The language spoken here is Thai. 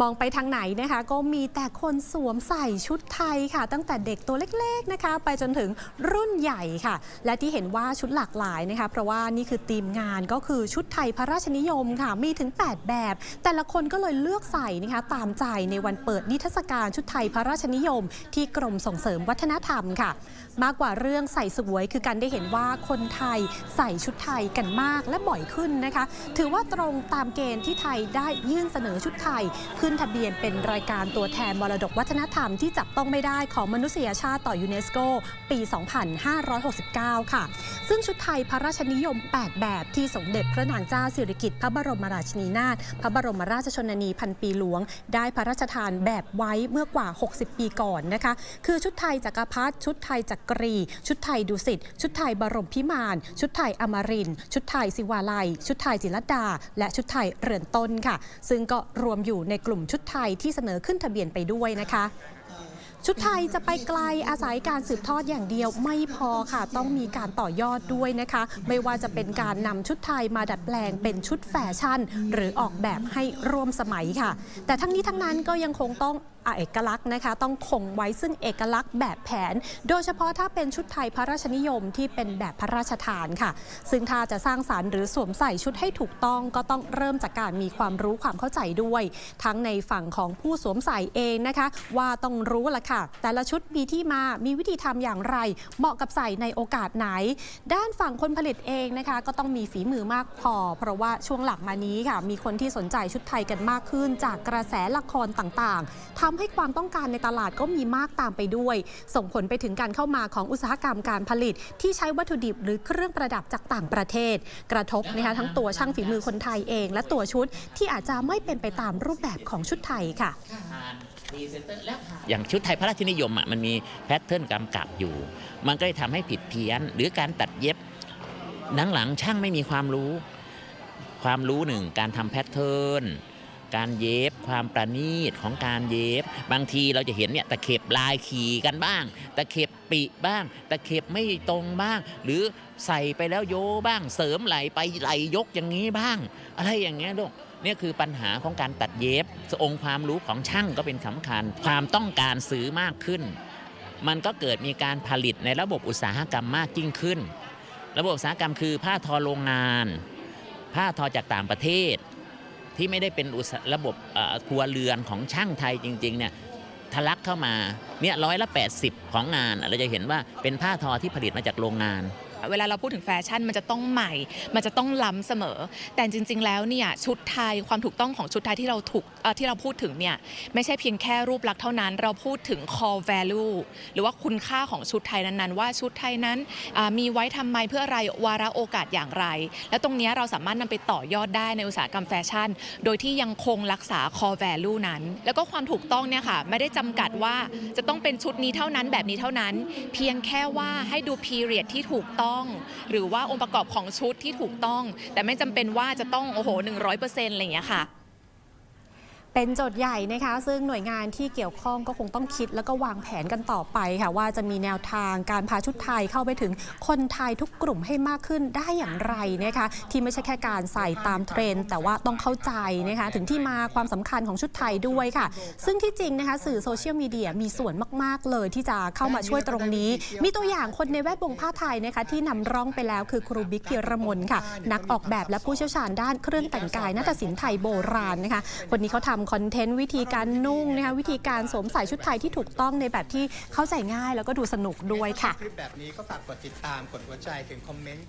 มองไปทางไหนนะคะ ก็มีแต่คนสวมใส่ชุดไทยค่ะ ตั้งแต่เด็กตัวเล็กๆนะคะ ไปจนถึงรุ่นใหญ่ค่ะ และที่เห็นว่าชุดหลากหลายนะคะ เพราะว่านี่คือธีมงานก็คือชุดไทยพระราชนิยมค่ะ มีถึง 8 แบบ แต่ละคนก็เลยเลือกใส่นะคะตามใจในวันเปิดนิทรรศการชุดไทยพระราชนิยม ที่กรมส่งเสริมวัฒนธรรมค่ะ มากกว่าเรื่องใส่สวยคือการได้เห็นว่าคนไทยใส่ชุดไทยกันมากและบ่อยขึ้นนะคะ ถือว่าตรงตามเกณฑ์ที่ไทยได้ยื่นเสนอชุดไทยขึ้นทะเบียนเป็นรายการตัวแทนมรดกวัฒนธรรมที่จับต้องไม่ได้ของมนุษยชาติต่อยูเนสโกปี 2569 ค่ะ ซึ่งชุดไทยพระราชนิยม 8 แบบที่สมเด็จพระนางเจ้าสิริกิติ์พระบรมราชินีนาถพระบรมราชชนนีพันปีหลวง ได้พระราชทานแบบไว้เมื่อกว่า 60 ปีก่อนนะคะ คือชุดไทยจักรพรรดิชุดไทยจักรี ชุดไทยดุสิตชุดไทยบรมพิมาน ชุดไทยอมรินชุดไทยศิวาลัย ชุดไทยจิรลดา และชุดไทยเรือนต้นค่ะ ซึ่งก็รวมอยู่ในกลุ่มชุดไทยที่เสนอขึ้นทะเบียนไปด้วยนะคะ ชุดไทยจะไปไกลอาศัยการสืบทอดอย่างเดียวไม่พอค่ะ ต้องมีการต่อยอดด้วยนะคะ ไม่ว่าจะเป็นการนำชุดไทยมาดัดแปลงเป็นชุดแฟชั่น หรือออกแบบให้ร่วมสมัยค่ะ แต่ทั้งนี้ทั้งนั้นก็ยังคงต้องเอกลักษณ์นะคะต้องคงไว้ซึ่งเอกลักษณ์แบบแผน โดยเฉพาะถ้าเป็นชุดไทยพระราชนิยมที่เป็นแบบพระราชทานค่ะ ซึ่งถ้าจะสร้างสารรค์หรือสวมใส่ชุดให้ถูกต้องก็ต้องเริ่มจากการมีความรู้ความเข้าใจด้วย ทั้งในฝั่งของผู้สวมใส่เองนะคะ ว่าต้องรู้ละค่ะ แต่ละชุดมีที่มามีวิธีทำอย่างไร เหมาะกับใส่ในโอกาสไหน ด้านฝั่งคนผลิตเองนะคะ ก็ต้องมีฝีมือมากพอ เพราะว่าช่วงหลังมานี้ค่ะ มีคนที่สนใจชุดไทยกันมากขึ้น จากกระแสละครต่างๆทำให้ความต้องการในตลาดก็มีมากตามไปด้วย ส่งผลไปถึงการเข้ามาของอุตสาหกรรมการผลิต ที่ใช้วัตถุดิบหรือเครื่องประดับจากต่างประเทศ กระทบนะคะทั้งตัวช่างฝีมือคนไทยเอง และตัวชุดที่อาจจะไม่เป็นไปตามรูปแบบของชุดไทยค่ะอย่างชุดไทยพระราชนิยมอะมันมีแพทเทิร์นกำกับอยู่ มันก็เลยทำให้ผิดเพี้ยน หรือการตัดเย็บหลังช่างไม่มีความรู้ ความรู้หนึ่งการทำแพทเทิร์น การเย็บความประณีตของการเย็บ บางทีเราจะเห็นเนี่ยตะเข็บลายขี่กันบ้าง ตะเข็บปีบ้าง ตะเข็บไม่ตรงบ้าง หรือใส่ไปแล้วโยบ้างเสริมไหลไปไหลยกอย่างนี้บ้าง อะไรอย่างเงี้ยลูกเนี่ยคือปัญหาของการตัดเย็บองค์ความรู้ของช่างก็เป็นสำคัญ ความต้องการซื้อมากขึ้น มันก็เกิดมีการผลิตในระบบอุตสาหกรรมมากยิ่งขึ้น ระบบอุตสาหกรรมคือผ้าทอโรงงาน ผ้าทอจากต่างประเทศ ที่ไม่ได้เป็นระบบครัวเรือนของช่างไทยจริงๆเนี่ยทะลักเข้ามาเนี่ยร้อยละ 80 ของงานเราจะเห็นว่าเป็นผ้าทอที่ผลิตมาจากโรงงาน เวลาเราพูดถึงแฟชั่นมันจะต้องใหม่ มันจะต้องล้ำเสมอ แต่จริง ๆ แล้วเนี่ยชุดไทยความถูกต้องของชุดไทยที่เราถูกที่เราพูดถึงเนี่ยไม่ใช่เพียงแค่รูปลักษณ์เท่านั้น เราพูดถึง core value หรือว่าคุณค่าของชุดไทยนั้นๆ ว่าชุดไทยนั้นมีไว้ทำไมเพื่ออะไรวาระโอกาสอย่างไร และตรงนี้เราสามารถนำไปต่อยอดได้ในอุตสาหกรรมแฟชั่น โดยที่ยังคงรักษา core value นั้น แล้วก็ความถูกต้องเนี่ยค่ะไม่ได้จำกัดว่าจะต้องเป็นชุดนี้เท่านั้นแบบนี้เท่านั้น เพียงแค่ว่าให้ดู period ที่ถูกต้องหรือว่าองค์ประกอบของชุดที่ถูกต้อง แต่ไม่จำเป็นว่าจะต้องโอ้โห100%อะไรอย่างเงี้ยค่ะ เป็นโจทย์ใหญ่นะคะ ซึ่งหน่วยงานที่เกี่ยวข้องก็คงต้องคิด แล้วก็วางแผนกันต่อไปค่ะ ว่าจะมีแนวทางการพาชุดไทยเข้าไปถึงคนไทยทุกกลุ่มให้มากขึ้นได้อย่างไรนะคะ ที่ไม่ใช่แค่การใส่ตามเทรนด์แต่ว่าต้องเข้าใจนะคะ ถึงที่มาความสำคัญของชุดไทยด้วยค่ะ ซึ่งที่จริงนะคะ สื่อโซเชียลมีเดียมีส่วนมาก ๆ เลยที่จะเข้ามาช่วยตรงนี้ มีตัวอย่างคนในแวดวงผ้าไทยนะคะ ที่นำร่องไปแล้วคือครูบิ๊กเกียรมนค่ะ นักออกแบบและผู้เชี่ยวชาญด้านเครื่องแต่งกายนาฏศิลป์ไทยโบราณนะคะคนนี้เขาทำคอนเทนต์วิธีการนุ่งนะคะวิธีการสวมใส่ชุดไทยที่ถูกต้องในแบบที่เข้าใจง่าย แล้วก็ดูสนุกด้วยค่ะ คลิปแบบนี้ก็ฝากกดติดตามกดหัวใจถึงคอมเมนต์